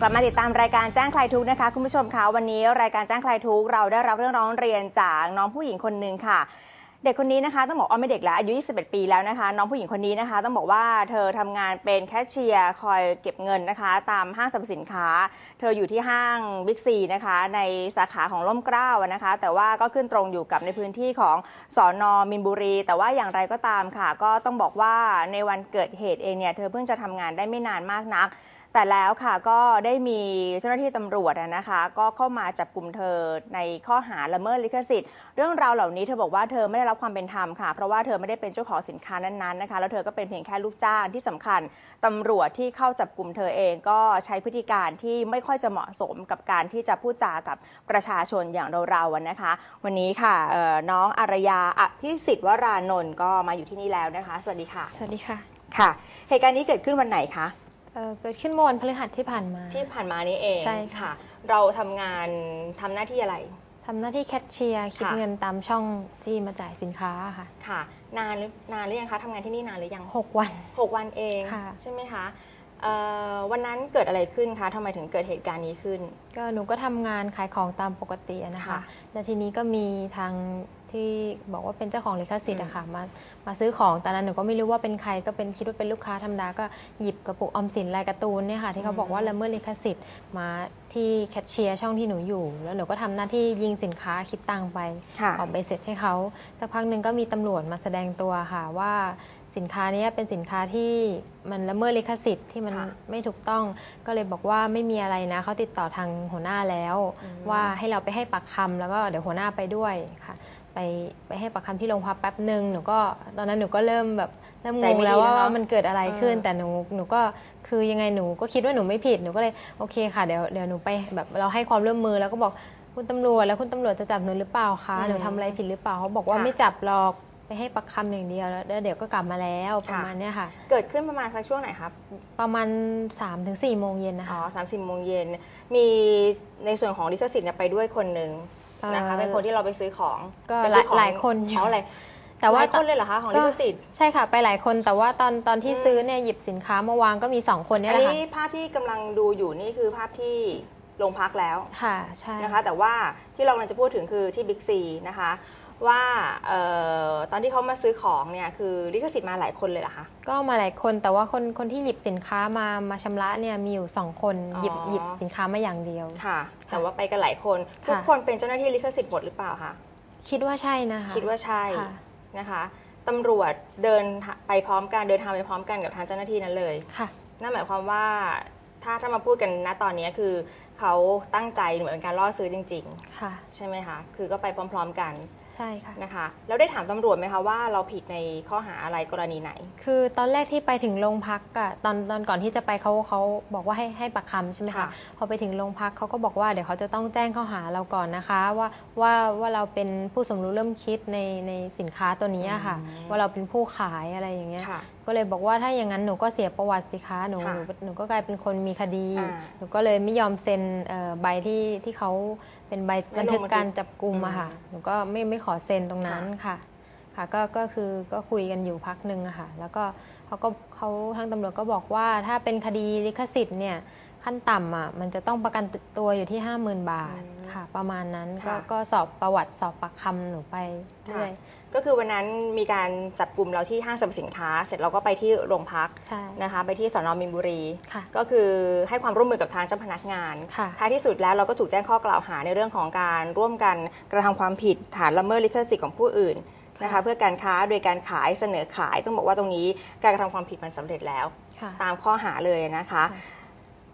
กลับมาติดตามรายการแจ้งใครทุกนะคะ คุณผู้ชมคะวันนี้รายการแจ้งใครทุกเราได้รับเรื่องร้องเรียนจากน้องผู้หญิงคนหนึ่งค่ะ เด็กคนนี้นะคะต้องบอกว่าไม่เด็กแล้วอายุ 21 ปีแล้วนะคะ น้องผู้หญิงคนนี้นะคะ ต้องบอกว่าเธอทำงานเป็นแคชเชียร์คอยเก็บเงินนะคะ ตามห้างสรรพสินค้า เธออยู่ที่ห้างบิ๊กซีนะคะ ในสาขาของล่มเกล้านะคะ แต่ว่าก็ขึ้นตรงอยู่กับในพื้นที่ของสอนอมินบุรี แต่ว่าอย่างไรก็ตามค่ะ ก็ต้องบอกว่าในวันเกิดเหตุเองเนี่ยเธอเพิ่งจะทำงานได้ไม่นานมากนัก แต่แล้วค่ะก็ได้มีเจ้าหน้าที่ตำรวจอะนะคะ ก็เข้ามาจับกลุ่มเธอในข้อหาละเมิดลิขสิทธิ์ เรื่องราวเหล่านี้เธอบอกว่าเธอไม่ได้รับความเป็นธรรมค่ะ เพราะว่าเธอไม่ได้เป็นเจ้าของสินค้านั้นๆนะคะแล้วเธอก็เป็นเพียงแค่ลูกจ้างที่สำคัญตำรวจที่เข้าจับกลุ่มเธอเองก็ใช้พฤติการที่ไม่ค่อยจะเหมาะสมกับการที่จะพูดจากับประชาชนอย่างเราๆอะนะคะ วันนี้ค่ะเอ่อน้องอารยาอภิสิทธิ์วรานนท์ก็มาอยู่ที่นี่แล้วนะคะ สวัสดีค่ะ สวัสดีค่ะค่ะ เหตุการณ์นี้เกิดขึ้นวันไหนคะ เอ่อเกิดขึ้นเมื่อวันพฤหัสที่ผ่านมา ที่ผ่านมานี้เองใช่ค่ะ เราทำงานทำหน้าที่อะไร ทำหน้าที่แคชเชียร์คิดค่ะเงินตามช่องที่มาจ่ายสินค้าค่ะ ค่ะ นานหรือนานหรือยังคะทำงานที่นี่นานหรือยัง6 วัน หกวันเองค่ะ ใช่ไหมคะเอ่อวันนั้นเกิดอะไรขึ้นคะทำไมถึงเกิดเหตุการณ์นี้ขึ้น ก็หนูก็ทำงานขายของตามปกติอะนะคะ ค่ะ แล้วทีนี้ก็มีทาง ที่บอกว่าเป็นเจ้าของลิขสิทธิ์อืมอะค่ะมามาซื้อของตอนนั้นหนูก็ไม่รู้ว่าเป็นใครก็เป็นคิดว่าเป็นลูกค้าธรรมดาก็หยิบกระปุกออมสินลายการ์ตูนเนี่ยค่ะที่เขาบอกว่าละเมิดลิขสิทธิ์มาที่แคชเชียร์ช่องที่หนูอยู่ แล้วหนูก็ทำหน้าที่ยิงสินค้าคิดตังค์ไปค่ะออกใบเสร็จให้เขาสักพักหนึ่งก็มีตำรวจมาแสดงตัวค่ะว่าสินค้าเนี้ยเป็นสินค้าที่มันละเมิดลิขสิทธิ์ที่มันค่ะไม่ถูกต้องก็เลยบอกว่าไม่มีอะไรนะเขาติดต่อทางหัวหน้าแล้วอืมว่าให้เราไปให้ปากคำแล้วก็เดี๋ยวหัวหน้าไปด้วยค่ะ ไปไปให้ปากคำที่โรงพักแป๊บหนึ่งหนูก็ตอนนั้นหนูก็เริ่มแบบเริ่มใจงงไม่แล้วดีว่าแล้วเนอะว่ามันเกิดอะไรขึ้นเออแต่หนูหนูก็คือยังไงหนูก็คิดว่าหนูไม่ผิดหนูก็เลยโอเคค่ะเดี๋ยวเดี๋ยวหนูไปแบบเราให้ความร่วมมือแล้วก็บอกคุณตำรวจแล้วคุณตำรวจจะจับหนูหรือเปล่าคะอืมหนูทำอะไรผิดหรือเปล่าเขาบอกว่าค่ะไม่จับหรอกไปให้ปักคำอย่างเดียวแล้วเดี๋ยวก็กลับมาแล้วประค่ะมาณเนี้ยค่ะ เกิดขึ้นประมาณสักช่วงไหนครับ ประมาณ3าถึงสี่โมงเย็นนะอ๋อคะสามสิบโมงเย็นมีในส่วนของลิขสิทธิ์เนี่ยไปด้วยคนหนึ่ง นะคะเอ่อเป็นคนที่เราไปซื้อของก็ไปซื้อของหลายคนอยู่อ๋ออะไรแต่ว่าหลยคนเลยเหรอคะของลิขสิทธิ์ใช่ค่ะ ไปหลายคนแต่ว่าตอนตอนที่อืมซื้อเนี่ยหยิบสินค้ามาวางก็มีสองคนเนี่ยอันแหละนี้ค่ะภาพที่กำลังดูอยู่นี่คือภาพที่โรงพักแล้วค่ะใช่นะคะแต่ว่าที่เรากำลังจะพูดถึงคือที่บิ๊กซีนะคะ ว่าเอ่อตอนที่เขามาซื้อของเนี่ยคือลิขสิทธิ์มาหลายคนเลยเหรอคะ ก็มาหลายคนแต่ว่าคนคนที่หยิบสินค้ามามาชำระเนี่ยมีอยู่สองคนอ๋อหยิบหยิบสินค้ามาอย่างเดียวค่ะ แต่ว่าไปกันหลายคนค่ะทุกคนเป็นเจ้าหน้าที่ลิขสิทธิ์หมดหรือเปล่าคะคิดว่าใช่นะคะคิดว่าใช่ค่ะนะคะตำรวจเดินไปพร้อมกันเดินทางไปพร้อมกันกับทางเจ้าหน้าที่นั้นเลยค่ะ นั่นหมายความว่าถ้าถ้ามาพูดกันณตอนนี้คือเขาตั้งใจเหมือนเป็นการล่อซื้อจริงค่ะๆใช่ไหมคะ คือก็ไปพร้อม ๆ กัน ใช่ค่ะ นะคะ แล้วได้ถามตำรวจไหมคะว่าเราผิดในข้อหาอะไรกรณีไหน คือตอนแรกที่ไปถึงโรงพักอะตอนตอนก่อนที่จะไปเขาเขาบอกว่าให้ให้ปากคำใช่ไหมคะค่ะ พอไปถึงโรงพักเขาก็บอกว่าเดี๋ยวเขาจะต้องแจ้งข้อหาเราก่อนนะคะว่าว่าว่าเราเป็นผู้สมรู้ร่วมคิดในในสินค้าตัวนี้อะค่ะ อืม ว่าเราเป็นผู้ขายอะไรอย่างเงี้ย ค่ะ ก็เลยบอกว่าถ้าอย่างนั้นหนูก็เสียประวัติสิคะหนูค่ะหนูหนูก็กลายเป็นคนมีคดี อ่าหนูก็เลยไม่ยอมเซ็นเอ่อใบที่ที่เขาเป็นใบไม่ลงบันทึกการบันทึกจับกลุ่มอะค่ะอืมหนูก็ไม่ไม่ขอเซ็นตรงนั้นค่ะค่ะก็ก็คือก็คุยกันอยู่พักหนึ่งอะค่ะแล้วก็เขาก็เขาทางตำรวจก็บอกว่าถ้าเป็นคดีลิขสิทธิ์เนี่ยขั้นต่ำอะมันจะต้องประกันตัวอยู่ที่ 50,000 บาท อืม ค่ะ ประมาณนั้นก็ค่ะ ก็สอบประวัติสอบปากคำหนูไปเรื่อยก็คือวันนั้นมีการจับกลุ่มเราที่ห้างสรรพสินค้า เสร็จเราก็ไปที่โรงพักใช่นะคะ ไปที่สอนอมินบุรี ค่ะ ก็คือให้ความร่วมมือกับทางเจ้าพนักงาน ค่ะ ท้ายที่สุดแล้วเราก็ถูกแจ้งข้อกล่าวหาในเรื่องของการร่วมกันกระทำความผิดฐานละเมิดลิขสิทธิ์ของผู้อื่นนะคะค่ะเพื่อการค้าโดยการขายเสนอขายต้องบอกว่าตรงนี้การกระทำความผิดมันสำเร็จแล้ว ค่ะ ตามข้อหาเลยนะคะ ค่ะ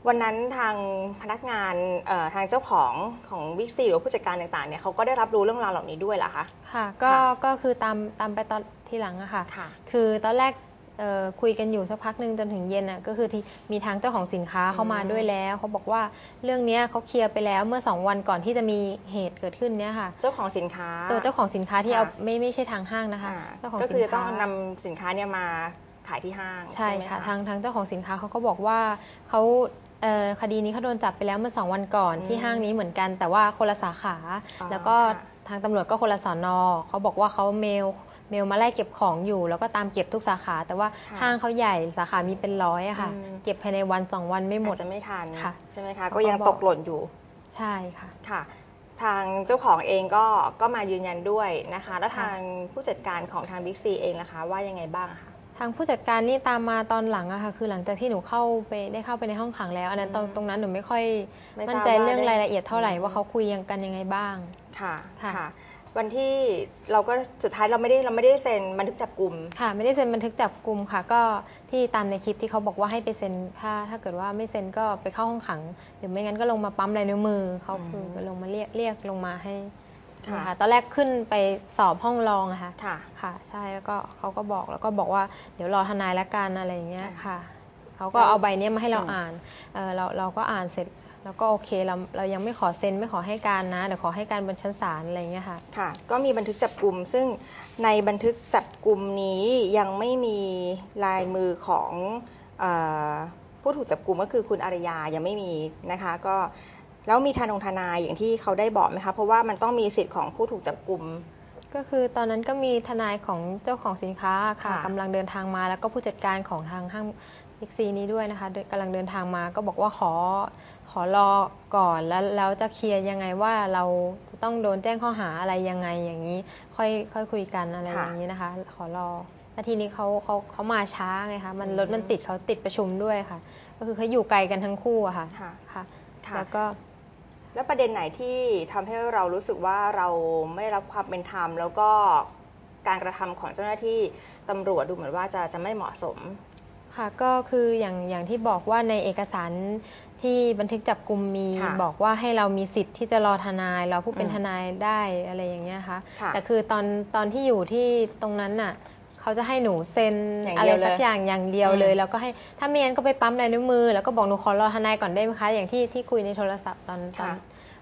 วันนั้นทางพนักงานเอ่อทางเจ้าของของวิกซีหรือว่าผู้จัดการต่างๆเนี่ยเขาก็ได้รับรู้เรื่องราวเหล่านี้ด้วยเหรอคะค่ะก็ค่ะก็คือตามตามไปตอนทีหลังอะค่ะค่ะคือตอนแรกเอ่อคุยกันอยู่สักพักหนึ่งจนถึงเย็นอะก็คือที่มีทางเจ้าของสินค้าเข้ามาอืมด้วยแล้ว เขาบอกว่าเรื่องเนี้ยเขาเคลียร์ไปแล้วเมื่อสองวันก่อนที่จะมีเหตุเกิดขึ้นเนี้ยค่ะ เจ้าของสินค้า ตัวเจ้าของสินค้าที่ค่ะเอาไม่ไม่ใช่ทางห้างนะคะอ่าเจ้าของก็สิคืนอต้อค้างนำสินค้าเนี่ยมาขายที่ห้างใช่ไหมค่ะทางทางเจ้าของสินค้าเขาก็บอกว่าเขา เอ่อคดีนี้เขาโดนจับไปแล้วเมื่อสองวันก่อนอืมที่ห้างนี้เหมือนกัน แต่ว่าคนละสาขา อ๋อแล้วก็ค่ะ ทางตำรวจก็คนละสอนอเขาบอกว่าเขาเมลเมลมาไล่เก็บของอยู่ แล้วก็ตามเก็บทุกสาขา แต่ว่าค่ะห้างเขาใหญ่สาขามีเป็นร้อยอะค่ะ อืม เก็บภายในวันสองวันไม่หมอาด จจะไม่ทันค่ะใช่ไหมคะเขาก็ก็ยังบอก ตกหล่นอยู่ใช่ค่ะ ค่ะ ทางเจ้าของเองก็ก็มายืนยันด้วยนะคะ แล้วค่ะ ทางผู้จัดการของทางบิ๊กซีเองนะคะ ว่ายังไงบ้างอะคะ ทางผู้จัดการนี่ตามมาตอนหลังอะค่ะ คือหลังจากที่หนูเข้าไปได้เข้าไปในห้องขังแล้ว อันนั้นตรงอืมตรงนั้นหนูไม่ค่อยไม่ทราบมั่นใจเรื่องว่าได้ รายละเอียดเท่าไหร่อืมว่าเขาคุยยังกันยังไงบ้าง ค่ะค่ะ ค่ะ วันที่เราก็สุดท้ายเราไม่ได้เราไม่ได้เซ็นบันทึกจับกลุ่มค่ะ ไม่ได้เซ็นบันทึกจับกลุ่มค่ะ ก็ที่ตามในคลิปที่เขาบอกว่าให้ไปเซ็นถ้าถ้าเกิดว่าไม่เซ็นก็ไปเข้าห้องขัง หรือไม่งั้นก็ลงมาปั๊มลายนิ้วมือเขาอืมคือลงมาเรียกเรียกลงมาให้ค่ะ นะคะตอนแรกขึ้นไปสอบห้องรองอะค่ะค่ะ ค่ะ ใช่แล้วก็เขาก็บอกแล้วก็บอกว่าเดี๋ยวรอทนายละกันอะไรอย่างเงี้ยอ่าค่ะเขาก็แล้วเอาใบเนี้ยมาให้เราอืมอ่านเออเราเราก็อ่านเสร็จแล้วก็โอเคเราเรายังไม่ขอเซ็นไม่ขอให้การนะเดี๋ยวขอให้การบนชั้นศาลอะไรอย่างเงี้ยค่ะค่ะ ก็มีบันทึกจับกลุ่มซึ่งในบันทึกจับกลุ่มนี้ยังไม่มีลายมือของเออผู้ถูกจับกลุ่มก็คือคุณอารยายังไม่มีนะคะ ก็ แล้วมีทนงทนายอย่างที่เขาได้บอกไหมคะ เพราะว่ามันต้องมีสิทธิ์ของผู้ถูกจับกลุ่ม ก็คือตอนนั้นก็มีทนายของเจ้าของสินค้าค่ะค่ะ กำลังเดินทางมา แล้วก็ผู้จัดการของทางห้างบิ๊กซีนี้ด้วยนะคะเดินกำลังเดินทางมาก็บอกว่าขอขอรอก่อนแล้วแล้วจะเคลียร์ยังไงว่าเราจะต้องโดนแจ้งข้อหาอะไรยังไงอย่างนี้ ค่อยค่อยคุยกันอะไรค่ะอย่างนี้นะคะ ขอรอแล้วทีนี้เขาเขาเขามาช้าไงคะมันอืมรถมันติดเขาติดประชุมด้วยค่ะ ก็คือเขาอยู่ไกลกันทั้งคู่อะค่ะค่ะ ค่ะค่ะแล้วก็ แล้วประเด็นไหนที่ทำให้เรารู้สึกว่าเราไม่รับความเป็นธรรม แล้วก็การกระทำของเจ้าหน้าที่ตำรวจดูเหมือนว่าจะจะไม่เหมาะสมค่ะก็คืออย่างอย่างที่บอกว่าในเอกสารที่บันทึกจับกลุ่มมีค่ะบอกว่าให้เรามีสิทธิ์ที่จะรอทนาย เราผู้เป็นอืมทนายได้อะไรอย่างเงี้ยค่ะค่ะแต่คือตอนตอนที่อยู่ที่ตรงนั้นน่ะ เขาจะให้หนูเซ็นอย่างอะเดีไรยวเลยสักอย่างอย่างเดียวเลยอืมแล้วก็ให้ถ้าไม่งั้นก็ไปปั๊มลายนิ้วมือ แล้วก็บอกหนูขอรอทนายก่อนได้ไหมคะอย่างที่ที่คุยในโทรศัพท์ตอนตอน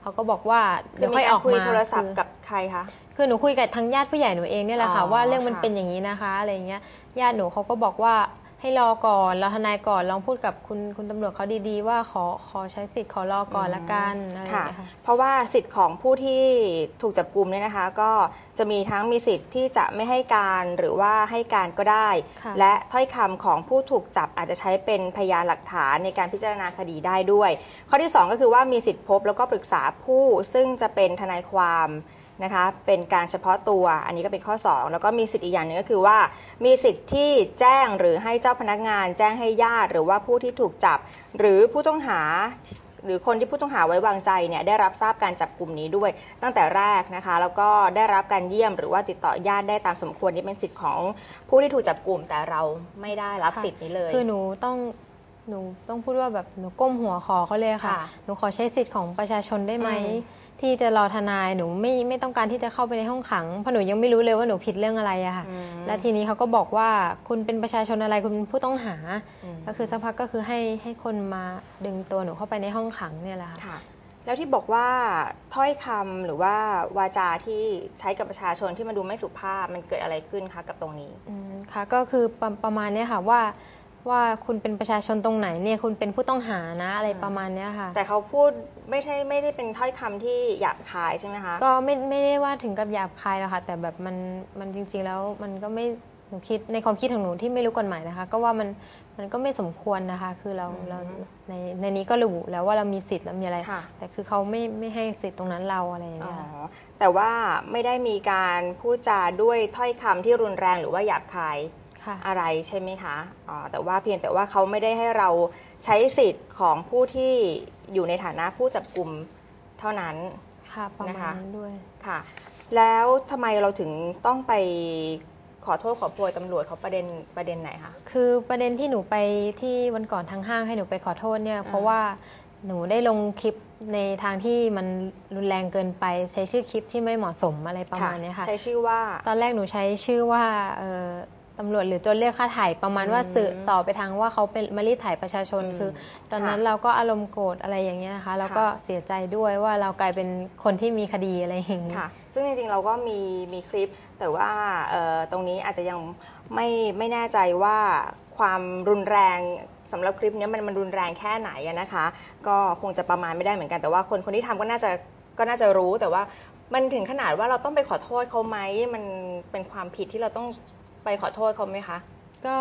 เขาก็บอกว่าคืเดี๋อยวมีค่อยอการอกคุยมาโทรศัพท์คือกับใครคะ คือหนูคุยกับทางญาติผู้ใหญ่หนูเองเนี่ยแหละค่ะอ๋อว่าเรื่องมันค่ะเป็นอย่างนี้นะคะอะไรอย่างเงี้ยญาติหนูเขาก็บอกว่า ให้รอก่อนรอทนายก่อนลองพูดกับคุณคุณตำรวจเขาดีๆ ว่าขอขอใช้สิทธิ์ขอรอก่อนละกันอะไรอย่างค่ะเงี้ยค่ะเพราะว่าสิทธิ์ของผู้ที่ถูกจับกลุ่มเนี่ยนะคะ ก็จะมีทั้งมีสิทธิ์ที่จะไม่ให้การหรือว่าให้การก็ได้ ค่ะและถ้อยคำของผู้ถูกจับอาจจะใช้เป็นพยานหลักฐานในการพิจารณาคดีได้ด้วย ข้อที่ 2 ก็คือว่ามีสิทธิ์พบแล้วก็ปรึกษาผู้ซึ่งจะเป็นทนายความ นะคะเป็นการเฉพาะตัวอันนี้ก็เป็นข้อ 2 แล้วก็มีสิทธิ์อีกอย่างหนึงก็คือว่า มีสิทธิ์ที่แจ้งหรือให้เจ้าพนักงาน แจ้งให้ญาติ หรือว่าผู้ที่ถูกจับ หรือผู้ต้องหาหรือคนที่ผู้ต้องหาไว้วางใจเนี่ยได้รับทราบการจับกลุ่มนี้ด้วย ตั้งแต่แรกนะคะ แล้วก็ได้รับการเยี่ยมหรือว่าติดต่อญาติได้ตามสมควรนี่เป็นสิทธิ์ของผู้ที่ถูกจับกลุ่มแต่เราไม่ได้รับค่ะสิทธิ์นี้เลย คือหนูต้องหนูต้องพูดว่าแบบหนูก้มหัวขอเขาเลยค่ะค่ะหนูขอใช้สิทธิ์ของประชาชนได้ไหมอืมที่จะรอทนายหนูไม่ไม่ต้องการที่จะเข้าไปในห้องขังเพราะหนูยังไม่รู้เลยว่าหนูผิดเรื่องอะไรอะค่ะอืมและทีนี้เขาก็บอกว่าคุณเป็นประชาชนอะไรคุณเป็นผู้ต้องหามก็คือสักพักก็คือให้ให้คนมาดึงตัวหนูเข้าไปในห้องขังเนี่ยแหละค่ะค่ะแล้วที่บอกว่าถ้อยคำหรือว่าวาจาที่ใช้กับประชาชนที่มันดูไม่สุภาพมันเกิดอะไรขึ้นคะกับตรงนี้อืมค่ะก็คือประประมาณเนี้ยค่ะว่า ว่าคุณเป็นประชาชนตรงไหนเนี่ยคุณเป็นผู้ต้องหานะอะไรอืมประมาณเนี้ยค่ะ แต่เขาพูดไม่ได้ไม่ได้เป็นถ้อยคำที่หยาบคายใช่ไหมคะ ก็ไม่ไม่ได้ว่าถึงกับหยาบคายหรอกค่ะ แต่แบบมันมันจริง ๆ แล้วมันก็ไม่หนูคิดในความคิดของหนูที่ไม่รู้กฎหมายนะคะ ก็ว่ามันมันก็ไม่สมควรนะคะ คือเราอืมเราในในนี้ก็ระบุแล้วว่าเรามีสิทธิ์แล้วมีอะไร ค่ะ แต่คือเขาไม่ไม่ให้สิทธิ์ตรงนั้นเราอะไรอย่างอ๋เงี้ยอค่ะ แต่ว่าไม่ได้มีการพูดจาด้วยถ้อยคำที่รุนแรงหรือว่าหยาบคายค่ะ อะไรใช่ไหมคะอ๋อแต่ว่าเพียงแต่ว่าเขาไม่ได้ให้เราใช้สิทธิ์ของผู้ที่อยู่ในฐานะผู้จับกลุ่มเท่านั้นค่ะประนะมาคะณนั้นด้วยค่ะ แล้วทำไมเราถึงต้องไปขอโทษขอโพยตำรวจเขาประเด็นประเด็นไหนคะคือประเด็นที่หนูไปที่วันก่อนทางห้างให้หนูไปขอโทษเนี่ยเพราะว่าหนูได้ลงคลิปในทางที่มันรุนแรงเกินไปใช้ชื่อคลิปที่ไม่เหมาะสมอะไรประมาณเนี้ยค่ะ ใช้ชื่อว่า ตอนแรกหนูใช้ชื่อว่าเอ่อ ตำรวจหรือโจนเรียกค่าถ่ายประมาณว่าอืมสื่อสอบไปทางว่าเขาเป็นมารีดถ่ายประชาชนอืมคือ ตอนนั้นค่ะเราก็อารมณ์โกรธอะไรอย่างเงี้ยนะคะแล้วก็ค่ะเสียใจด้วยว่าเรากลายเป็นคนที่มีคดีอะไรอย่างนี้ค่ะ ซึ่งจริงๆเราก็มีมีคลิป แต่ว่าเอ่อตรงนี้อาจจะยังไม่ไม่แน่ใจว่าความรุนแรงสำหรับคลิปเนี้ยมันมันรุนแรงแค่ไหนอะนะคะ ก็คงจะประมาณไม่ได้เหมือนกันแต่ว่าคนคนที่ทำก็น่าจะก็น่าจะรู้แต่ว่ามันถึงขนาดว่าเราต้องไปขอโทษเขาไหมมันเป็นความผิดที่เราต้อง ไปขอโทษเขาไหมคะ ก็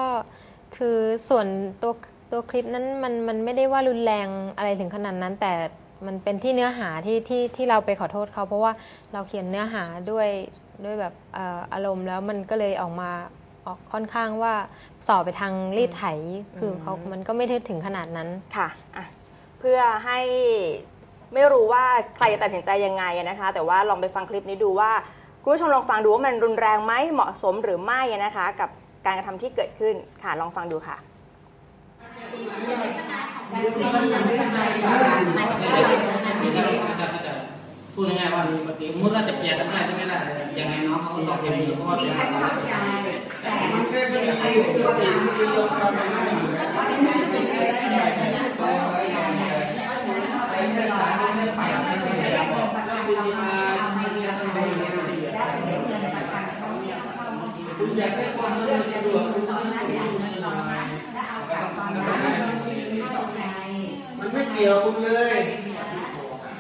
คือส่วนตัวตัวคลิปนั้นมันมันไม่ได้ว่ารุนแรงอะไรถึงขนาดนั้น แต่มันเป็นที่เนื้อหาที่ที่ที่เราไปขอโทษเขา เพราะว่าเราเขียนเนื้อหาด้วยด้วยแบบเอ่ออารมณ์แล้วมันก็เลยออกมาออกค่อนข้างว่าสอบไปทางรีดไถคือเขาอืมมันก็ไม่ได้ถึงขนาดนั้นค่ะอะเพื่อให้ไม่รู้ว่าใครจะตัดสินใจยังไงอะนะคะ แต่ว่าลองไปฟังคลิปนี้ดูว่า คุณผู้ชมลองฟังดูว่ามันรุนแรงไหมเหมาะสมหรือไม่นะคะ กับการกระทำที่เกิดขึ้นค่ะลองฟังดูค่ะพูดง่ายๆว่าสมมติเราจะเปลี่ยนได้ใช่ไหมล่ะยังไงน้องเขาก็ตอบอย่างนี้เพราะว่าเป็นเรามันแค่คดีคือสิ่งที่ยกความมันไม่อยู่แล้ว คุณอยากได้ความสะดวกคุณต้องให้คุณมือหน่อยมันไม่เกี่ยวคุณเลย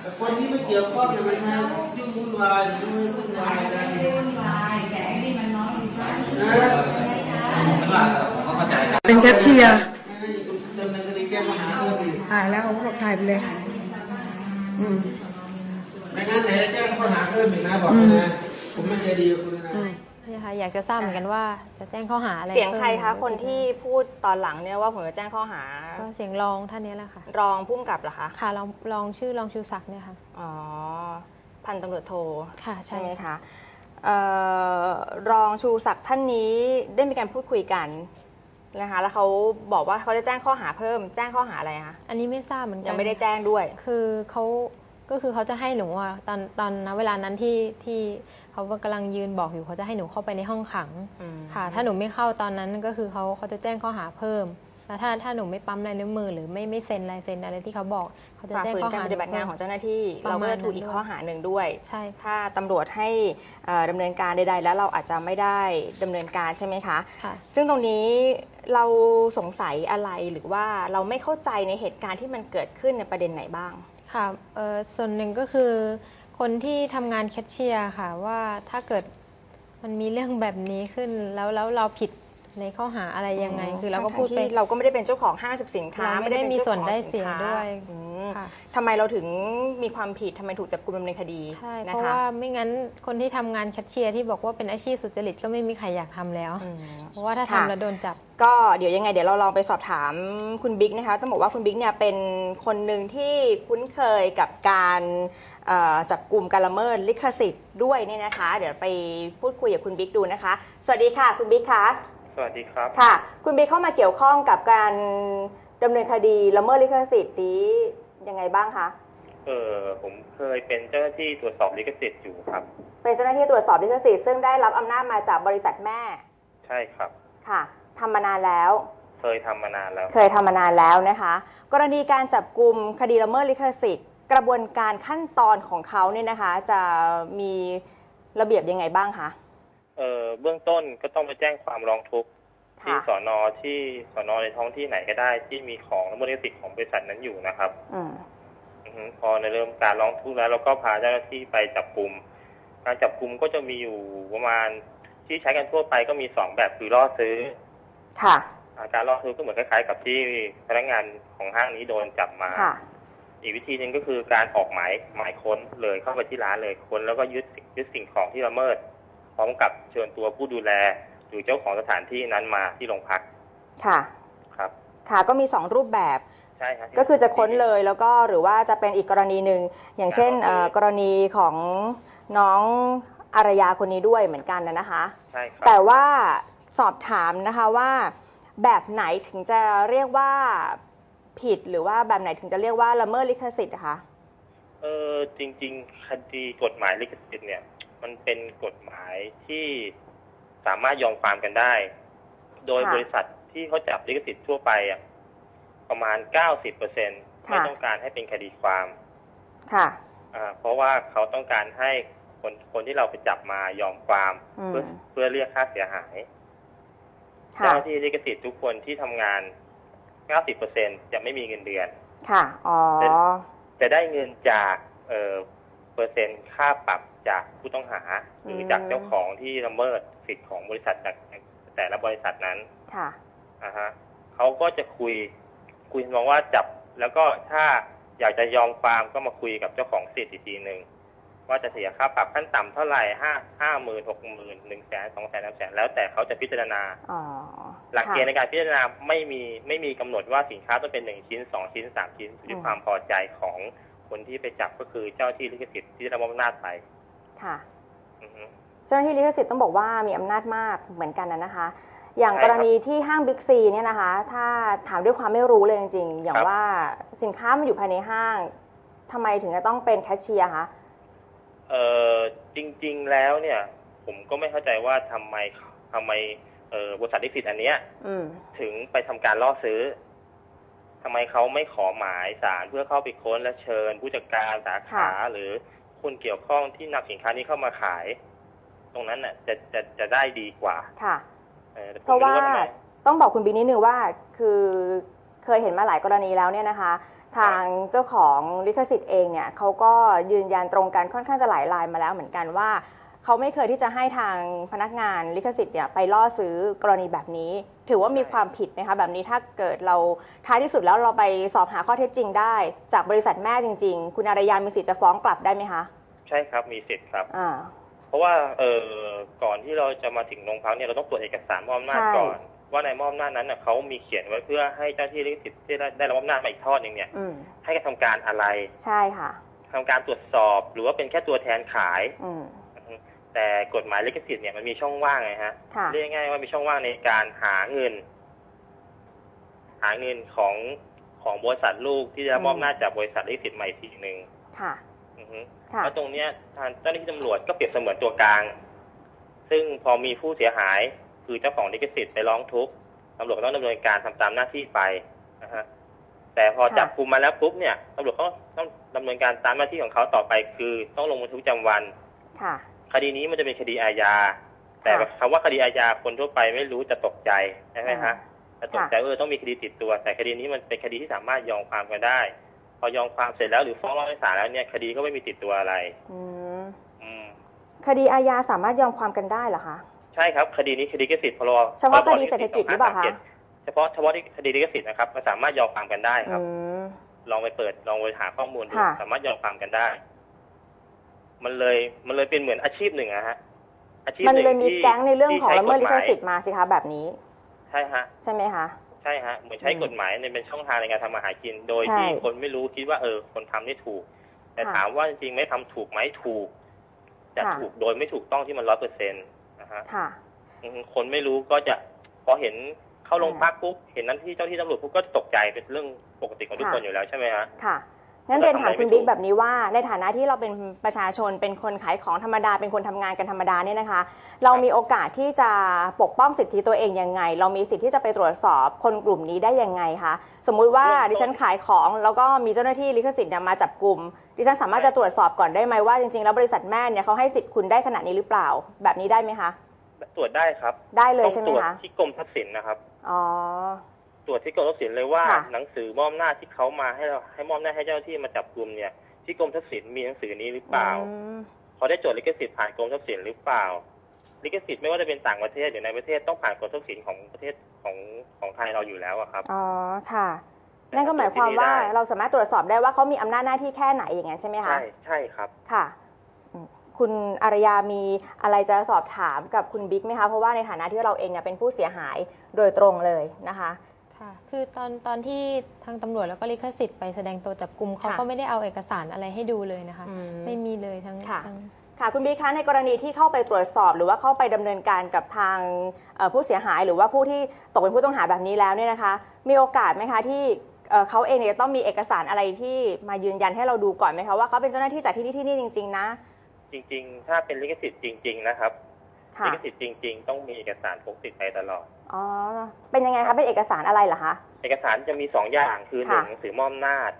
แต่คนที่ไม่เกี่ยวข้องเนี่ยมันมายุ่งวุ่นวายมันไม่วุ่นวายกันนะเป็นว่าเขาเข้าใจกันเป็นแคชเชียร์ให้คุณดำเนินคดีแก้ปัญหาเพิ่มอีกถ่ายแล้วเขาบอกถ่ายไปเลยอืมไม่งั้นไหนจะแจ้งข้อหาเพิ่มอีกนะบอกเลยนะผมไม่ใจดีกับคุณ นะอืมนี่ค่ะอยากจะทราบเหมือนกันว่าจะแจ้งข้อหาอะไรเสียงใครพิ่คะมคนที่พูดตอนหลังเนี่ยว่าผมจะแจ้งข้อหา ก็เสียงรองท่านนี้แหละค่ะ รองพุ่มกับเหรอคะค่ะรองรองชื่อรองชูศักดิ์เนี่ยค่ะอ๋อพันตำรวจโทค่ะใช่ใช่ไหมคะเอ่อรองชูศักดิ์ท่านนี้ได้มีการพูดคุยกันนะคะแล้วเขาบอกว่าเขาจะแจ้งข้อหาเพิ่ม แจ้งข้อหาอะไรคะอันนี้ไม่ทราบเหมือนกันยังไม่ได้แจ้งด้วย คือเขา ก็คือเขาจะให้หนูอะตอนตอนณเวลานั้นที่ที่เขากำลังยืนบอกอยู่เขาจะให้หนูเข้าไปในห้องขังอืมค่ะ ถ้าหนูไม่เข้าตอนนั้นก็คือเขาเขาจะแจ้งข้อหาเพิ่มแล้วถ้าถ้าหนูไม่ปั๊มลายนิ้วมือหรือไม่ไม่เซ็นลายเซ็นอะไรที่เขาบอกเขาจะฝ่าแจ้งฝืนข้อการหา ปฏิบัติงานของเจ้าหน้าที่ ประเรามาก็ณจะถูกอีกนั้นด้วย ข้อหาหนึ่งด้วย ใช่ถ้าตำรวจให้เอ่อดำเนินการใด ๆ แล้วเราอาจจะไม่ได้ดำเนินการใช่ไหมคะ ค่ะ ซึ่งตรงนี้เราสงสัยอะไรหรือว่าเราไม่เข้าใจในเหตุการณ์ที่มันเกิดขึ้นในประเด็นไหนบ้าง ค่ะเอ่อส่วนหนึ่งก็คือคนที่ทำงานแคชเชียร์ค่ะว่าถ้าเกิดมันมีเรื่องแบบนี้ขึ้นแล้วแล้วเราผิดในข้อหาอะไรยังไง คือเราก็พูดไปทั้งๆที่เราก็ไม่ได้เป็นเจ้าของห้างสรรพสินค้าเราไม่ได้เป็นมีเจ้าส่วนของได้เสียนค้าด้วยอืมค่ะ ทำไมเราถึงมีความผิดทำไมถูกจับกุมดำเนินคดีใช่นะเพราะคะว่าไม่งั้นคนที่ทำงานแคชเชียร์ที่บอกว่าเป็นอาชีพสุจริตก็ไม่มีใครอยากทำแล้วอืมเพราะว่าถ้าค่ะทำแล้วโดนจับ ก็เดี๋ยวยังไงเดี๋ยวเราลองไปสอบถามคุณบิ๊กนะคะต้องบอกว่าคุณบิ๊กเนี่ยเป็นคนหนึ่งที่คุ้นเคยกับการเอ่อจับกลุ่มการละเมิดลิขสิทธิ์ด้วยเนี่ยนะคะ เดี๋ยวไปพูดคุยกับคุณบิ๊กดูนะคะ สวัสดีค่ะ คุณบิ๊กคะสวัสดีครับค่ะ คุณบิ๊กเข้ามาเกี่ยวข้องกับการดำเนินคดีละเมิดลิขสิทธิ์นี้ ยังไงบ้างคะ เออผมเคยเป็นเจ้าหน้าที่ตรวจสอบลิขสิทธิ์อยู่ครับ เป็นเจ้าหน้าที่ตรวจสอบลิขสิทธิ์ซึ่งได้รับอำนาจมาจากบริษัทแม่ ใช่ครับ ค่ะทำมานานแล้ว เคยทำมานานแล้ว เคยทำมานานแล้วนะคะ กรณีการจับกลุ่มคดีละเมิดลิขสิทธิ์ กระบวนการขั้นตอนของเขาเนี่ยนะคะ จะมีระเบียบยังไงบ้างคะ เออเบื้องต้นก็ต้องไปแจ้งความร้องทุกข์ ที่ค่ะสอนอที่สอนอในท้องที่ไหนก็ได้ ที่มีของละเมิดลิขสิทธิ์ของบริษัทนั้นอยู่นะครับอืมอือฮึพอในเริ่มการร้องทุกข์แล้วเราก็พาเจ้าหน้าที่ไปจับกลุ่มการจับกลุ่มก็จะมีอยู่ประมาณที่ใช้กันทั่วไปก็มีสองแบบคือล่อซื้อ ค่ะอาการล่อซื้อก็เหมือนคล้ายๆกับที่พนักงานของห้างนี้โดนจับมาค่ะอีกวิธีหนึ่งก็คือการออกหมายหมายค้นเลยเข้าไปที่ร้านเลยค้นแล้วก็ยึดยึดสิ่งของที่ละเมิด พร้อมกับเชิญตัวผู้ดูแล หรือเจ้าของสถานที่นั้นมาที่โรงพักค่ะ ครับ ค่ะก็มีสองรูปแบบใช่ครับ ก็คือจะค้นเลยแล้วก็หรือว่าจะเป็นอีกกรณีหนึ่งอย่างเช่นเอ่อกรณีของน้องอารยาคนนี้ด้วยเหมือนกันนะนะคะ ใช่ครับแต่ว่าสอบถามนะคะว่า แบบไหนถึงจะเรียกว่าผิดหรือว่าแบบไหนถึงจะเรียกว่าละเมิดลิขสิทธิ์อะคะ เออจริง ๆ คดีกฎหมายลิขสิทธิ์เนี่ย มันเป็นกฎหมายที่ สามารถยอมความกันได้ โดยค่ะบริษัทที่เขาจับลิขสิทธิ์ทั่วไปอะประมาณเก้าสิบเปอร์เซ็นไม่ค่ะต้องการให้เป็นคดีความค่ะอ่าเพราะว่าเขาต้องการให้คนคนที่เราไปจับมายอมความอืมเพื่อเพื่อเรียกค่าเสียหายค่ะเจ้าหน้าที่ลิขสิทธิ์ทุกคนที่ทำงาน90%จะไม่มีเงินเดือน ค่ะ อ๋อจะได้เงินจากเอ่อ บ50%ค่าปรับจากผู้ต้องหาหรือจากเจ้าของที่ละเมิดสิทธิ์ของบริษัทจากแต่ละบริษัทนั้น ค่ะอ่าฮะเขาก็จะคุย คุยมองว่าจับ แล้วก็ถ้าอยากจะยอมความก็มาคุยกับเจ้าของสิทธิ์อีกทีหนึ่งว่าจะเสียค่าปรับขั้นต่ำเท่าไหร่ห้าห้าหมื่นหกหมื่นหนึ่งแสนสองแสนสามแสนแล้วแต่เขาจะพิจารณาอ๋อหลักเกณฑ์ในค่ะการพิจารณาไม่มีไม่มีกำหนดว่าสินค้าต้องเป็นหนึ่งชิ้นสองชิ้นสามชิ้นอยู่ที่อืมความพอใจของ คนที่ไปจับก็คือเจ้าที่ลิขสิทธิ์ที่ได้รับอำนาจไปค่ะอือฮึเจ้าหน้าที่ลิขสิทธิ์ต้องบอกว่ามีอำนาจมากเหมือนกันนะนะคะ อย่างใช่กครับรณีที่ห้างบิ๊กซีเนี่ยนะคะ ถ้าถามด้วยความไม่รู้เลยจริงๆ อย่างครับว่าสินค้ามันอยู่ภายในห้างทำไมถึงจะต้องเป็นแคชเชียร์คะเออจริง ๆแล้วเนี่ย ผมก็ไม่เข้าใจว่าทำไมทำไมเออบริษัทลิขสิทธิ์อันเนี้ยอืมถึงไปทำการล่อซื้อ ทำไมเขาไม่ขอหมายสารเพื่อเข้าไปค้นและเชิญ ผู้จัดการสาขาค่ะหรือคนเกี่ยวข้องที่นำสินค้านี้เข้ามาขาย ตรงนั้นน่ะ จะจะจะได้ดีกว่า ค่ะออแต่ผมเพราะไม่ว่าทำไมต้องบอกคุณบีนิดนึงว่าคือเคยเห็นมาหลายกรณีแล้วเนี่ยนะคะ ทางเจ้าของลิขสิทธิ์เองเนี่ยเขาก็ยืนยันตรงกันค่อนข้างจะหลายรายมาแล้วเหมือนกันว่า เขาไม่เคยที่จะให้ทางพนักงานลิขสิทธิ์เนี่ยไปล่อซื้อกรณีแบบนี้ ถือว่ามีความผิดไหมคะแบบนี้ถ้าเกิดเราท้ายที่สุดแล้วเราไปสอบหาข้อเท็จจริงได้ จากบริษัทแม่จริง ๆ คุณอารยามีสิทธิ์จะฟ้องกลับได้ไหมคะใช่ครับมีสิทธิ์ครับอ่าเพราะว่าเออก่อนที่เราจะมาถึงโรงพักเนี่ยเราต้องตรวจเอกสารมอบอำนาจใช่ก่อน ว่าในมอบอำนาจนั้นน่ะเขามีเขียนไว้เพื่อให้เจ้าที่ลิขสิทธิ์ที่ได้ได้รับมอบอำนาจมาอีกทอดหนึ่งเนี่ยอืมให้กระทำการอะไรใช่ค่ะทำการตรวจสอบหรือว่าเป็นแค่ตัวแทนขายอืม แต่กฎหมายลิขสิทธิ์เนี่ยมันมีช่องว่างไงฮะค่ะ เรียกง่ายๆว่ามีช่องว่างในการหาเงิน หาเงินของของบริษัทลูกที่ได้รับมอบอำนาจจากบริษัทลิขสิทธิ์ใหม่ทีหนึ่งค่ะ อือฮึ ค่ะ แล้วตรงเนี้ยทางเจ้าหน้าที่ตำรวจก็เปรียบเสมือนตัวกลาง ซึ่งพอมีผู้เสียหายคือเจ้าของลิขสิทธิ์ไปร้องทุกข์ตำรวจก็ต้องดำเนินการทำตามหน้าที่ไปนะฮะแต่พอค่ะ จับกุมมาแล้วปุ๊บเนี่ยตำรวจเขาต้องดำเนินการตามหน้าที่ของเขาต่อไป คือต้องลงบันทึกประจำวัน ค่ะ คดีนี้มันจะเป็นคดีอาญา แต่ค่ะคำว่าคดีอาญาคนทั่วไปไม่รู้จะตกใจใช่ไหมฮะจะตกใจค่ะเออต้องมีคดีติดตัว แต่คดีนี้มันเป็นคดีที่สามารถยอมความกันได้ พอยอมความเสร็จแล้วหรือฟ้องร้องในศาลแล้วเนี่ยคดีก็ไม่มีติดตัวอะไรอืมอืมคดีอาญาสามารถยอมความกันได้เหรอคะใช่ครับ คดีนี้คดีลิขสิทธิ์พรบเฉพาะพรบคดีเศรษฐกิจหรือเปล่าคะเฉพาะเฉพาะที่คดีลิขสิทธิ์นะครับมันสามารถยอมความกันได้ครับอืมลองไปเปิดลองไปหาข้อมูลดูค่ะสามารถยอมความกันได้ มันเลยมันเลยเป็นเหมือนอาชีพหนึ่งอะฮะอาชีพมันหนึ่งเลยมีที่แก๊งในเรื่องของที่ละเมิดลิขใช้กฎหายสิทธิ์มาสิคะแบบนี้ ใช่ฮะ ใช่ไหมคะ ใช่ฮะเหมือนใช้อืมกฎหมายในเป็นช่องทางในการทำมาหากิน โดยใช่ที่คนไม่รู้คิดว่าเออ คนทำนี่ถูก แต่ค่ะ ถามว่าจริงๆไม่ทำถูกไหมถูกจะค่ะถูกโดยไม่ถูกต้องที่มันร้อยเปอร์เซ็นต์นะฮะค่ะ อืมคนไม่รู้ก็จะพอเห็นเข้าโรงพักปุ๊บเห็นนั้นที่เจ้าที่ตำรวจปุ๊บก็ตกใจเป็นเรื่องปกติของทุกค่ะ คนอยู่แล้วใช่ไหมฮะ ค่ะ งั้นเราเรียนถามทำอะไรคุณไม่บิ๊กถูกแบบนี้ว่า ในฐานะที่เราเป็นประชาชนเป็นคนขายของธรรมดา เป็นคนทำงานกันธรรมดาเนี่ยนะคะ เรามีโอกาสที่จะปกป้องสิทธิตัวเองยังไง เรามีสิทธิที่จะไปตรวจสอบคนกลุ่มนี้ได้ยังไงคะสมมุติว่าดิฉันขายของแล้วก็มีเจ้าหน้าที่ลิขสิทธิ์เนี่ยมาจับกลุ่มดิฉันสามารถจะตรวจสอบก่อนได้ไหมว่าจริงๆแล้วบริษัทแม่เนี่ยเขาให้สิทธิ์คุณได้ขนาดนี้หรือเปล่า แบบนี้ได้ไหมคะตรวจได้ครับ ได้เลยต้องใช่ไหมตรวจคะที่กรมทรัพย์สินนะครับอ๋อ ตรวจที่กรมทรัพย์สินเลยว่าค่ะ หนังสือมอบอำนาจที่เขามาให้เราให้มอบอำนาจให้เจ้าหน้าที่มาจับกลุ่มเนี่ยที่กรมทรัพย์สินมีหนังสือนี้หรือเปล่า อืมเขาได้จดลิขสิทธิ์ผ่านกรมทรัพย์สินหรือเปล่า ลิขสิทธิ์ไม่ว่าจะเป็นต่างประเทศหรือในประเทศต้องผ่านกรมทรัพย์สินของประเทศของของไทยเราอยู่แล้วอะครับ อ๋อค่ะ นั่นก็หมายความว่าได้ เราสามารถตรวจสอบได้ว่าเขามีอำนาจหน้าที่แค่ไหนอย่างนั้นใช่ไหมคะ ใช่ใช่ครับ ค่ะอืมคุณอารยามีอะไรจะสอบถามกับคุณบิ๊กไหมคะ เพราะว่าในฐานะที่เราเองเนี่ยเป็นผู้เสียหายโดยตรงเลยนะคะ ค่ะคือตอนตอนที่ทางตำรวจแล้วก็ลิขสิทธิ์ไปแสดงตัวจับกลุ่มเขาค่ะก็ไม่ได้เอาเอกสารอะไรให้ดูเลยนะคะอืมไม่มีเลยทั้งค่ะทั้งค่ะคุณบิ๊กคะในกรณีที่เข้าไปตรวจสอบหรือว่าเข้าไปดำเนินการกับทางเอ่อผู้เสียหาย หรือว่าผู้ที่ตกเป็นผู้ต้องหาแบบนี้แล้วเนี่ยนะคะ มีโอกาสไหมคะที่เอ่อเขาเองเนี่ยต้องมีเอกสารอะไรที่มายืนยันให้เราดูก่อนไหมคะว่าเขาเป็นเจ้าหน้าที่จากที่นี่ที่นี่จริง ๆ นะ จริง ๆ ถ้าเป็นลิขสิทธิ์จริง ๆ นะครับค่ะ ลิขสิทธิ์จริง ๆ ต้องมีเอกสารพกติดไปตลอด อ๋อ เป็นยังไงคะเป็นเอกสารอะไรเหรอคะ เอกสารจะมีสองอย่างคือหค่ะนึ่งหนังสือมอบอำนาจ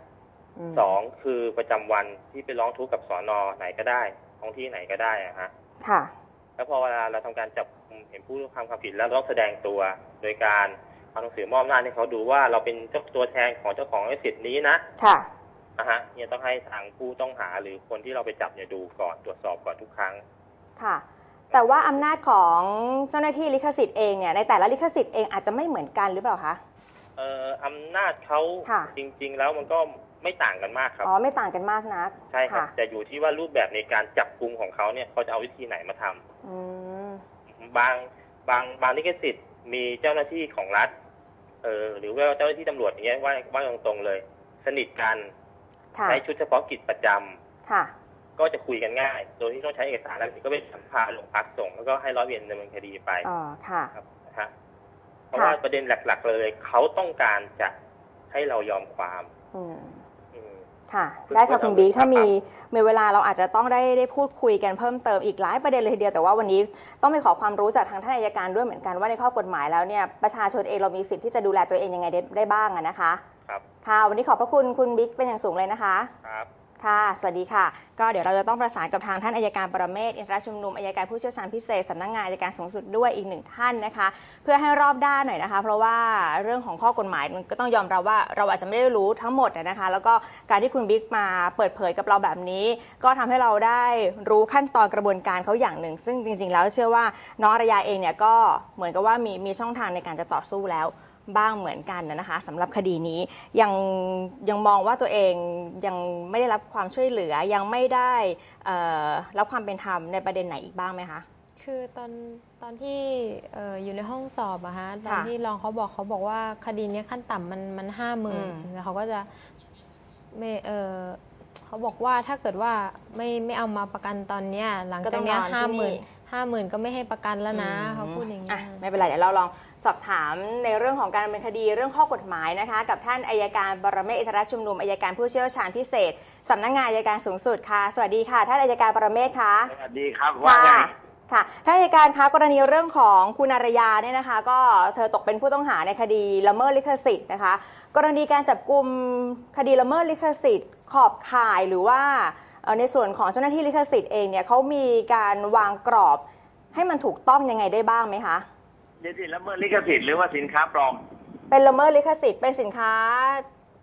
มสองคือประจำวันที่ไปร้องทุกข์กับสอนอไหนก็ได้ ท้องที่ไหนก็ได้อะฮะ ค่ะ แล้วพอเวลาเราทำการจับกุมเห็นผู้ทำความผิดแล้วเราต้องแสดงตัวโดยการเอาหนังสือมอบอำนาจให้เขาดูว่าเราเป็นเจ้าตัวแทนของเจ้าของลิขสิทธิ์นี้นะ ค่ะนะฮะเนี่ยต้องให้ทางผู้ต้องหาหรือคนที่เราไปจับเนี่ยดูก่อนตรวจสอบก่อนทุกครั้ง ค่ะ แต่ว่าอำนาจของเจ้าหน้าที่ลิขสิทธิ์เองเนี่ยในแต่ละลิขสิทธิ์เองอาจจะไม่เหมือนกันหรือเปล่าคะ เอ่ออำนาจเขาค่ะ จริง ๆ แล้วมันก็ไม่ต่างกันมากครับ อ๋อไม่ต่างกันมากนักใช่ครับค่ะแต่อยู่ที่ว่ารูปแบบในการจับกลุ่มของเขาเนี่ยเขาจะเอาวิธีไหนมาทำอืมบางบางบางลิขสิทธิ์มีเจ้าหน้าที่ของรัฐ เออหรือว่าเจ้าหน้าที่ตำรวจอย่างเงี้ยว่าว่าตรงๆเลย สนิทกันค่ะใช้ชุดเฉพาะกิจประจำค่ะ ก็จะคุยกันง่าย โดยที่ต้องใช้เอกสารอะไรก็ไปสัมภาษณ์ลงพักส่ง แล้วก็ให้ร้อยเวรดำเนินคดีไปอ๋อค่ะครับนะฮะเพราะว่าประเด็นหลัก ๆ เลยเขาต้องการจะให้เรายอมความ อืมอืมค่ะคือได้ค่ะเพื่อคุณบิ๊กเอาถ้ามีครัมีเวลาเราอาจจะต้องได้ได้พูดคุยกันเพิ่มเติมอีกหลายประเด็นเลยทีเดียวแต่ว่าวันนี้ต้องไปขอความรู้จากทางท่านอัยการด้วยเหมือนกันว่าในข้อกฎหมายแล้วเนี่ยประชาชนเองเรามีสิทธิ์ที่จะดูแลตัวเองยังไงได้ได้บ้างอะนะคะ ครับค่ะวันนี้ขอบพระคุณคุณบิ๊กเป็นอย่างสูงเลยนะคะ ครับ ค่ะ สวัสดีค่ะ ก็เดี๋ยวเราจะต้องประสานกับทางท่านอายการปรเมศอินทรชุมนุมอายการผู้เชี่ยวชาญพิเศษสำนักงานอายการสูงสุดด้วยอีกหนึ่งท่านนะคะ เพื่อให้รอบด้านหน่อยนะคะ เพราะว่าเรื่องของข้อกฎหมายมันก็ต้องยอมรับว่าเราอาจจะไม่ได้รู้ทั้งหมดนะคะ แล้วก็การที่คุณบิ๊กมาเปิดเผยกับเราแบบนี้ ก็ทำให้เราได้รู้ขั้นตอนกระบวนการเขาอย่างหนึ่ง ซึ่งจริง ๆ แล้วเชื่อว่าน้องอารยาเองเนี่ยก็เหมือนกับว่ามีมีช่องทางในการจะต่อสู้แล้ว บ้างเหมือนกันนะคะสำหรับคดีนี้ยังยังมองว่าตัวเองยังไม่ได้รับความช่วยเหลือยังไม่ได้เอ่อรับความเป็นธรรมในประเด็นไหนอีกบ้างไหมคะ คือตอนตอนที่เอ่ออยู่ในห้องสอบอะฮะตอนค่ะที่รองเขาบอกเขาบอกว่าคดีเนี้ยขั้นต่ำมันมันห้าหมื่นอืมแล้วเขาก็จะไม่เออเขาบอกว่าถ้าเกิดว่าไม่ไม่เอามาประกันตอนเนี้ยหลังก็จาต้กองเนี้ยนอนที่ห้าหมื่นนี่ ห้าหมื่นก็ไม่ให้ประกันแล้วนะอืมเขาพูดอย่างนี้อะยไม่เป็นไรเดี๋ยวเราลองสอบถามในเรื่องของการดำเนินคดีเรื่องข้อกฎหมายนะคะ กับท่านอายการบรเมศวร์อินทรชุมนุมอายการผู้เชี่ยวชาญพิเศษสำนักงานอายการสูงสุดค่ะ สวัสดีค่ะ ท่านอายการบรเมศวร์คะสวัสดีครับว่าค่ะไงค่ะท่านอัยการคะกรณีเรื่องของคุณอารยาเนี่ยนะคะ ก็เธอตกเป็นผู้ต้องหาในคดีละเมิดลิขสิทธิ์นะคะ กรณีการจับกลุ่มคดีละเมิดลิขสิทธิ์ ขอบข่ายหรือว่าเอ่อ ในส่วนของเจ้าหน้าที่ลิขสิทธิ์เองเนี่ยเขามีการวางกรอบให้มันถูกต้องยังไงได้บ้างไหมคะเดี๋ยวสิละเมิดลิขสิทธิ์หรือว่าสินค้าปลอม เป็นละเมิดลิขสิทธิ์เป็นสินค้า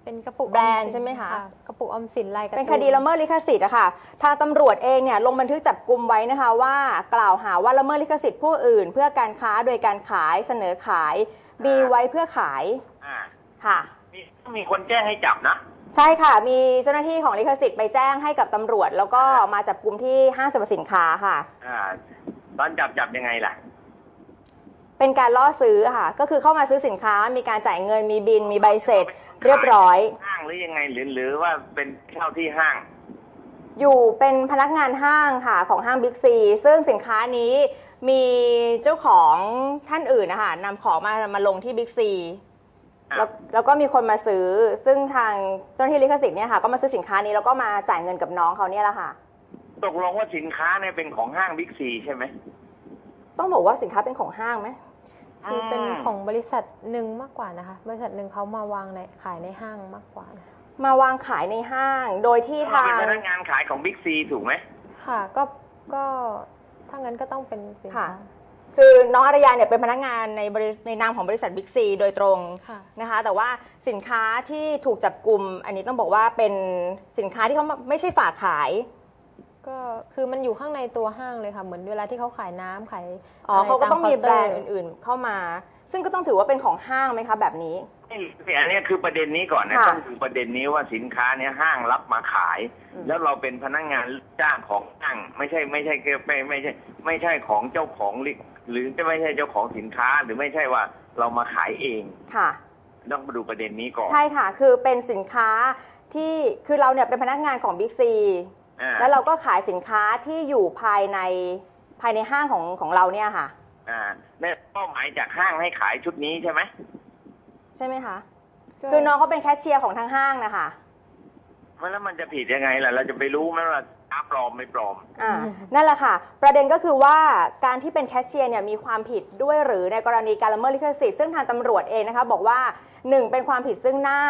เป็นกระปุกแบรนด์ออสิใช่ไหมคะกระปุกออมสินลายการ์ตูเป็นคดีละเมิดลิขสิทธิ์อะค่ะทางตำรวจเองเนี่ยลงบันทึกจับกลุ่มไว้นะคะว่า กล่าวหาว่าละเมิดลิขสิทธิ์ผู้อื่น เพื่อการค้าโดยการขายเสนอขายมีไว้เพื่อขายอ่าค่ะมีมีคนแจ้งให้จับนะ ใช่ค่ะ มีเจ้าหน้าที่ของลิขสิทธิ์ไปแจ้งให้กับตำรวจ แล้วก็มาจับกลุ่มที่ห้างสรรพสินค้าค่ะ อ่าตอนจับจับยังไงล่ะ เป็นการล่อซื้อค่ะ ก็คือเข้ามาซื้อสินค้ามีการจ่ายเงินมีบินมีใบเสร็จ เรียบร้อย ห้างหรือยังไงหรือหรือว่าเป็นเช่าที่ห้าง อยู่เป็นพนักงานห้างค่ะของห้างบิ๊กซีซึ่งสินค้านี้มีเจ้าของท่านอื่นนะคะนำของมามาลงที่บิ๊กซีอะ แล้วแล้วก็มีคนมาซื้อ ซึ่งทางเจ้าหน้าที่ลิขสิทธิ์เนี่ยค่ะก็มาซื้อสินค้านี้แล้วก็มาจ่ายเงินกับน้องเขาเนี่ยแหละค่ะ ตกลงว่าสินค้าเนี่ยเป็นของห้างบิ๊กซีใช่ไหม ต้องบอกว่าสินค้าเป็นของห้างไหมคือเป็นอืมของบริษัทหนึ่งมากกว่านะคะ บริษัทหนึ่งเขามาวางในขายในห้างมากกว่านะคะมาวางขายในห้างโดยที่เราทาเป็นงพนักงานขายของบิ๊กซีถูกไหมค่ะ ก็ก็ถ้างั้นก็ต้องเป็นสินค้า ค่ะคือน้องอารยาเนี่ยเป็นพนักงานในบริในนามของบริษัทบิ๊กซีโดยตรงค่ะนะคะ แต่ว่าสินค้าที่ถูกจับกลุ่มอันนี้ต้องบอกว่าเป็นสินค้าที่เขาไม่ใช่ฝากขาย ก็คือมันอยู่ข้างในตัวห้างเลยค่ะ เหมือนเวลาที่เขาขายน้ำขายอ๋ออะไรเขาก็ต้องมีตาแบรนด์เคาน์เตออื่น ๆ เข้ามา ซึ่งก็ต้องถือว่าเป็นของห้างไหมคะแบบนี้นี่ อันเนี้ยคือประเด็นนี้ก่อนนะค่ะต้องดูประเด็นนี้ว่าสินค้าเนี่ยห้างรับมาขายอืมแล้วเราเป็นพนักงานจ้างของห้าง ไม่ใช่ไม่ใช่ไม่ไม่ใช่ไม่ใช่ของเจ้าของลิหรือจะไม่ใช่เจ้าของสินค้าหรือไม่ใช่ว่าเรามาขายเองค่ะต้องมาดูประเด็นนี้ก่อนใช่ค่ะ คือเป็นสินค้าที่คือเราเนี่ยเป็นพนักงานของบิ๊กซีอ่าแล้วเราก็ขายสินค้าที่อยู่ภายในภายในห้างของของเราเนี่ยค่ะอ่าได้เป้าหมายจากห้างให้ขายชุดนี้ใช่ไหม ใช่ไหมคะก็คือน้องเขาเป็นแคชเชียร์ของทางห้างนะคะแล้วมันจะผิดยังไงล่ะ เราจะไปรู้ไหมว่าค้าปลอมไม่ปลอม อ่า นั่นแหละค่ะ ประเด็นก็คือว่าการที่เป็นแคชเชียร์เนี่ยมีความผิดด้วยหรือในกรณีการละเมิดลิขสิทธิ์ซึ่งทางตำรวจเองนะคะบอกว่า 1 เป็นความผิดซึ่งหน้า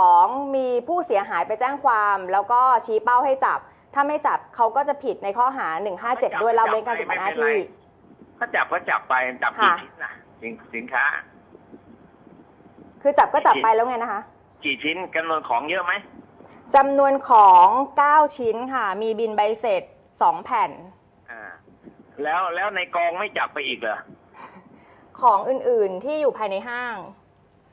2 มีผู้เสียหายไปแจ้งความ แล้วก็ชี้เป้าให้จับ ถ้าไม่จับเขาก็จะผิดในข้อหา 157 ด้วยละเว้นการปฏิบัติหน้าที่ถ้าจับก็จับไปจับกี่ค่ะชิ้นน่ะสินสินค้า คือจับก็จับไปแล้วไงนะคะ กี่ชิ้นจำนวนของเยอะไหมจำนวนของ9ชิ้นค่ะ มีบินใบเสร็จ2แผ่น อ่า แล้วแล้วในกองไม่จับไปอีกเหรอ ของอื่นๆที่อยู่ภายในห้าง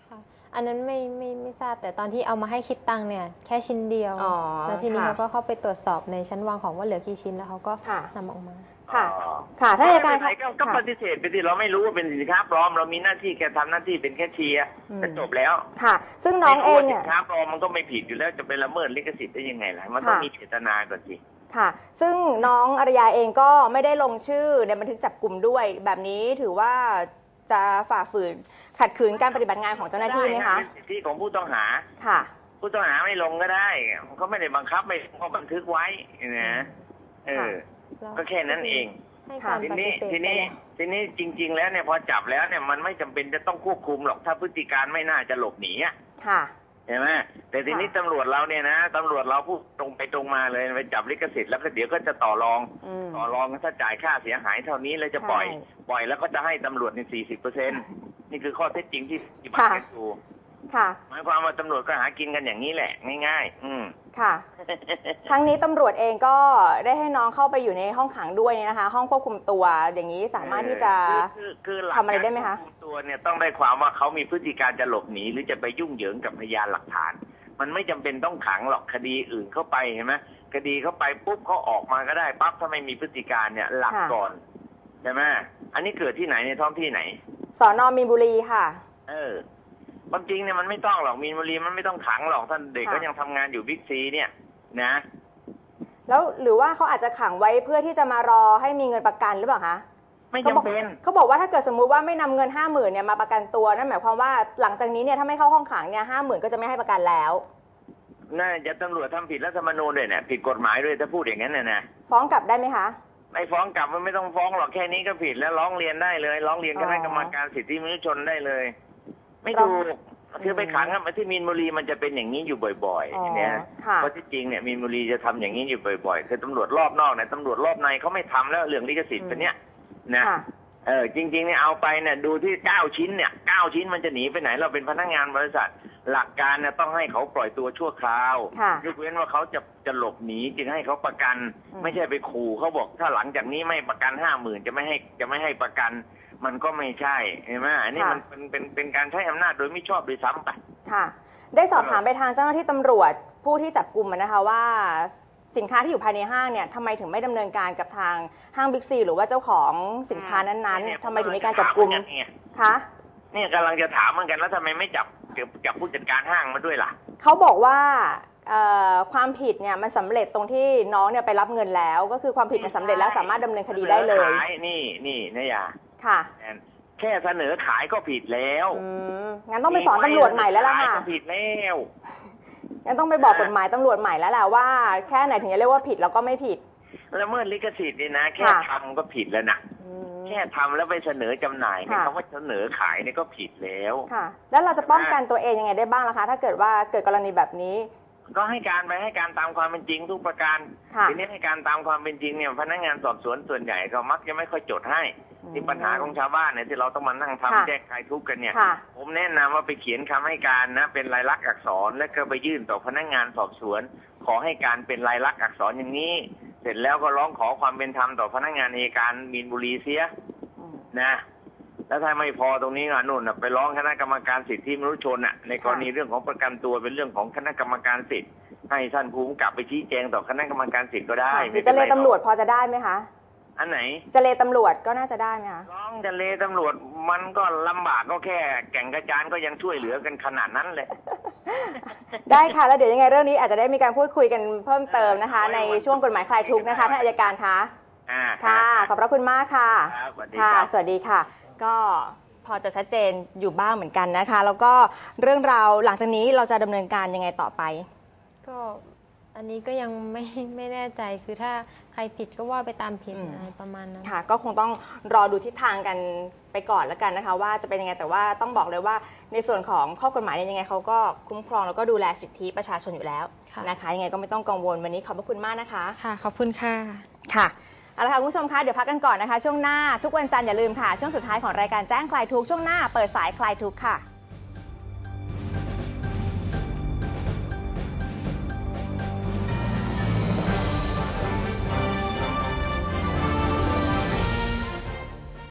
ค่ะ อันนั้นไม่ไม่ไม่ทราบแต่ตอนที่เอามาให้คิดตังค์เนี่ยแค่ชิ้นเดียว อ๋อแล้วทีนี้ค่ะ เขาก็เข้าไปตรวจสอบในชั้นวางของว่าเหลือกี่ชิ้นแล้วเขาก็ค่ะ นำออกมา ค่ะอ๋อค่ะท่านอัยการไม่เป็นไรก็ก็ค่ะปฏิเสธไปสิเราไม่รู้ว่าเป็นสินค้าปลอม เรามีหน้าที่แค่ทำหน้าที่เป็นแค่เชียร์อืมก็จบแล้ว ค่ะ ซึ่งน้องเองไม่รู้ว่าเนี่สิยนค้าปลอมมันก็ไม่ผิดอยู่แล้วจะไปละเมิดลิขสิทธิ์ได้ยังไงล่ะมันต้องค่ะมีเจตนาก่อนสิค่ะ ซึ่งน้องอารยาเองก็ไม่ได้ลงชื่อในบันทึกจับกลุ่มด้วย แบบนี้ถือว่าจะฝ่าฝืนขัดขืนการปฏิบัติงานของเจ้าหน้าที่ไหมคะเป็นสิทธิของผู้ต้องหาค่ะ ผู้ต้องหาไม่ลงก็ได้เขาไม่ได้บังคับไม่เขาบันทึกไว้นะเออแล้ว ก็แค่นั้นเองให้การทีปนี้ฏิเสธทีไปนี้แล้วทีนี้จริง ๆ แล้วเนี่ยพอจับแล้วเนี่ยมันไม่จำเป็นจะต้องควบคุมหรอกถ้าพฤติการไม่น่าจะหลบหนีอะค่ะ ใช่ไหมแต่ทีนี้ค่ะ ตำรวจเราเนี่ยนะตำรวจเราพูดตรงไปตรงมาเลยไปจับลิขสิทธิ์แล้วก็เดี๋ยวก็จะต่อรอง อืม ต่อรองถ้าจ่ายค่าเสียหายเท่านี้แล้วจะปล่อย ใช่ปล่อยแล้วก็จะให้ตำรวจในสี่สิบเปอร์เซ็นนี่คือข้อเท็จจริงที่ปฏิบัติกันอยู่ ค่ะ หมายความว่าตำรวจก็หากินกันอย่างนี้แหละง่ายๆอืม ค่ะ ทั้งนี้ตำรวจเองก็ได้ให้น้องเข้าไปอยู่ในห้องขังด้วยเนี่ยนะคะ ห้องควบคุมตัวอย่างนี้สามารถที่จะคือคือคือหลักทำอะไรได้ไหมคะ การวบคุตัวเนี่ยต้องได้ความว่าเขามีพฤติการจะหลบหนี หรือจะไปยุ่งเหยิงกับพยานหลักฐาน มันไม่จำเป็นต้องขังหรอกคดีอื่นเข้าไปเห็นไหมคดีเข้าไปปุ๊บเขาออกมาก็ได้ปั๊บถ้าไม่มีพฤติการเนี่ยหลักค่ะ ก่อนใช่ไหมอันนี้เกิดที่ไหนในท้องที่ไหน สอนอมีนบุรีค่ะ เออ ความจริงเนี่ยมันไม่ต้องหรอกมีนบุรีมันไม่ต้องขังหรอกท่านเด็กค่ะก็ยังทำงานอยู่บิ๊กซีเนี่ยนะ แล้วหรือว่าเขาอาจจะขังไว้เพื่อที่จะมารอให้มีเงินประกันหรือเปล่าคะไม่เขาจำบอกเป็นเขาบอกว่าถ้าเกิดสมมุติว่าไม่นำเงินห้าหมื่นเนี่ยมาประกันตัวนั่นหมายความว่าหลังจากนี้เนี่ยถ้าไม่เข้าห้องขังเนี่ยห้าหมื่นก็จะไม่ให้ประกันแล้วน่าจะตำรวจทำผิดรัฐธรรมนูญด้วยเนี่ยผิดกฎหมายด้วยถ้าพูดอย่างนั้นน่ะนะฟ้องกลับได้ไหมคะไม่ฟ้องกลับมันไม่ต้องฟ้องหรอกแค่นี้ก็ผิดแล้วร้องเรียนได้เลย ร้องเรียนอ๋คอณะกรรมการสิทธิมนุษยชนได้เลย ไม่ร้อถูงกคือไปขังอะที่มีนบุรีมันจะเป็นอย่างนี้อยู่บ่อยอ๋อๆเนี่ยค่ะเพราะที่จริงเนี่ยมีนบุรีจะทำอย่างนี้อยู่บ่อยๆคือตำรวจรอบนอกเนี่ยตำรวจรอบในเขาไม่ทำแล้วเรื่องลิขสิทธิ์อืมเป็นเนี้ยนะค่ะเออจริงๆเนี่ยเอาไปเนี่ยดูที่เก้าชิ้นเนี่ยเก้าชิ้นมันจะหนีไปไหน เราเป็นพนักงานบริษัท หลักการเนี่ยต้องให้เขาปล่อยตัวชั่วคราวค่ะยกเว้นว่าเขาจะจะหลบหนีจึงให้เขาประกันอืมไม่ใช่ไปขู่เขาบอกถ้าหลังจากนี้ไม่ประกันห้าหมื่นจะไม่ให้จะไม่ให้ประกัน มันก็ไม่ใช่เห็นไหมอันนี้มันเป็นเป็นเป็นการใช้อำนาจโดยไม่ชอบโดยซ้ำไปค่ะ ได้สอบถามไปทางเจ้าหน้าที่ตำรวจผู้ที่จับกลุ่มอะนะคะว่าสินค้าที่อยู่ภายในห้างเนี่ยทำไมถึงไม่ดำเนินการกับทางห้างบิ๊กซีหรือว่าเจ้าของสินค้านั้นเนี่ยๆทำไมถึงมีการจับกลุ่มเนี่ยคะเนี่ยกำลังจะถามเหมือนกันแล้วทำไมไม่จับจับจับผู้จัดการห้างมาด้วยล่ะเขาบอกว่าเอ่อ ความผิดเนี่ยมันสำเร็จตรงที่น้องเนี่ยไปรับเงินแล้ว ก็คือความผิดมันสำเร็จแล้วสามารถดำเนินคดีได้เลย ขายนี่นี่นายาค่ะแอนแค่เสนอขายก็ผิดแล้วอืมงั้นต้องไปสอนตำรวจใหม่แล้วล่ะค่ะขายก็ผิดแล้วงั้นต้องไปบอกกฎหมายตำรวจใหม่แล้วแหละว่าแค่ไหนถึงจะเรียกว่าผิดแล้วก็ไม่ผิดแล้วเมื่อลิขสิทธิ์นี่นะแค่ค่ะทำก็ผิดแล้วนะอืมแค่ทำแล้วไปเสนอจำหน่ายเนี่ยค่ะคำว่าเสนอขายเนี่ยก็ผิดแล้วค่ะ แล้วเราจะป้องกันตัวเองยังไงได้บ้างล่ะคะ ถ้าเกิดว่าเกิดกรณีแบบนี้ ก็ให้การไปให้การตามความเป็นจริงทุกประการค่ะทีนี้ให้การตามความเป็นจริงเนี่ยพนักงานสอบสวนส่วนใหญ่ก็มักจะไม่ค่อยจดให้ที่ปัญหาของชาวบ้านเนี่ยที่เราต้องมานั่งทำค่ะแก้ไขทุกข์กันเนี่ยค่ะผมแนะนำว่าไปเขียนคำให้การนะ เป็นลายลักษณ์อักษรแล้วก็ไปยื่นต่อพนักงานสอบสวน ขอให้การเป็นลายลักษณ์อักษรอย่างนี้ เสร็จแล้วก็ร้องขอความเป็นธรรมต่อพนักงานอัยการมีนบุรีเสียอืมนะ แล้วถ้าไม่พอตรงนี้ก็นู่นน่ะไปร้องคณะกรรมการสิทธิมนุษยชนน่ะในกรณีเรื่องของประกันตัวเป็นเรื่องของคณะกรรมการสิทธิ์ให้ท่านภูมิกับไปชี้แจงต่อคณะกรรมการสิทธิ์ก็ได้หรือจะเลไม่ป็นไตำรวจพอจะได้ไหมคะอันไหนจะเลตำรวจก็น่าจะได้ไหมคะร้องจะเลตำรวจมันก็ลำบากก็แค่ แก่งกระจานก็ยังช่วยเหลือกันขนาดนั้นเลย ได้ค่ะ แล้วเดี๋ยวยังไงเรื่องนี้อาจจะได้มีการพูดคุยกันเพิ่มเติมนะคะ ในช่วงกฎหมายคลายทุกข์นะคะท่านอัยการคะอ่าค่ะ ขอบพระคุณมากค่ะครับสวัสดีค่ะครับสวัสดีค่ะ ก็พอจะชัดเจนอยู่บ้างเหมือนกันนะคะ แล้วก็เรื่องราวหลังจากนี้เราจะดำเนินการยังไงต่อไป ก็อันนี้ก็ยังไม่ไม่แน่ใจคือถ้าใครผิดก็ว่าไปตามผิดอืม อะไรประมาณนั้น ค่ะ ก็คงต้องรอดูทิศทางกันไปก่อนแล้วกันนะคะ ว่าจะเป็นยังไงแต่ว่าต้องบอกเลยว่าในส่วนของข้อกฎหมายเนี่ยยังไงเขาก็คุ้มครองแล้วก็ดูแลสิทธิประชาชนอยู่แล้วค่ะ นะคะยังไงก็ไม่ต้องกังวลวันนี้ขอบพระคุณมากนะคะ ค่ะ ขอบคุณค่ะ ค่ะ เอาละค่ะคุณผู้ชมคะเดี๋ยวพักกันก่อนนะคะ ช่วงหน้าทุกวันจันทร์อย่าลืมค่ะ ช่วงสุดท้ายของรายการแจ้งคลายทุกข์ช่วงหน้าเปิดสายคลายทุกข์ค่ะ